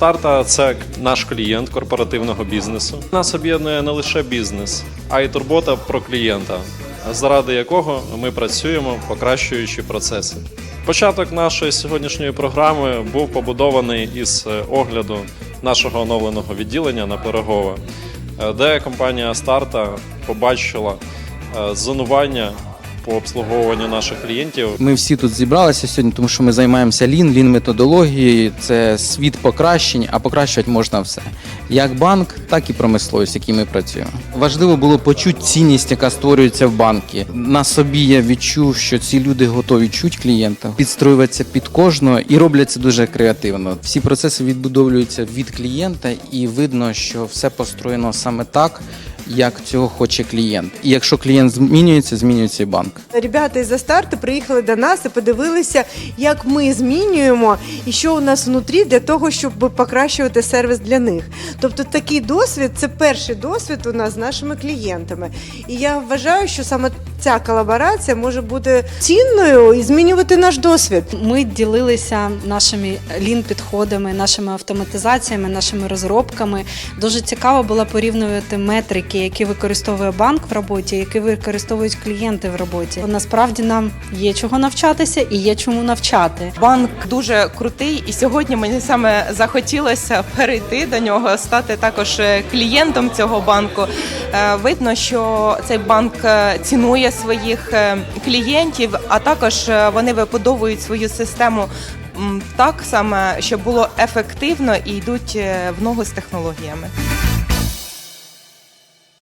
Астарта це наш клієнт корпоративного бізнесу. Нас об'єднує не лише бізнес, а й турбота про клієнта, заради якого ми працюємо, покращуючи процеси. Початок нашої сьогоднішньої програми був побудований із е, огляду нашого оновленого відділення на Пирогове, де компанія Астарта побачила е, зонування по обслуговуванню наших клієнтів Ми всі тут зібралися сьогодні, тому що ми займаємося лін, лін методологією. Це світ покращень, а покращувати можна все. Як банк, так і промисловість, в якій ми працюємо. Важливо було почути цінність, яка створюється в банку. На собі я відчув, що ці люди готові чути клієнта, підстроюватися під кожного і роблять це дуже креативно. Всі процеси відбудовуються від клієнта, і видно, що все построєно саме так. Як цього хоче клієнт, і якщо клієнт змінюється, змінюється і банк. Ребята із Астарту приїхали до нас і подивилися, як ми змінюємо і що у нас внутрі для того, щоб покращувати сервіс для них. Тобто такий досвід це перший досвід у нас з нашими клієнтами. І я вважаю, що саме ця колаборація може бути цінною і змінювати наш досвід. Ми ділилися нашими лін-підходами, нашими автоматизаціями, нашими розробками. Дуже цікаво було порівнювати метрики, які використовує банк в роботі, які використовують клієнти в роботі. Насправді нам є чого навчатися і є чому навчати. Банк дуже крутий, і сьогодні мені саме захотілося перейти до нього, стати також е, клієнтом цього банку. Е, Видно, що цей банк е, цінує своїх клієнтів, а також вони вибудовують свою систему так саме, щоб було ефективно і йдуть в ногу з технологіями.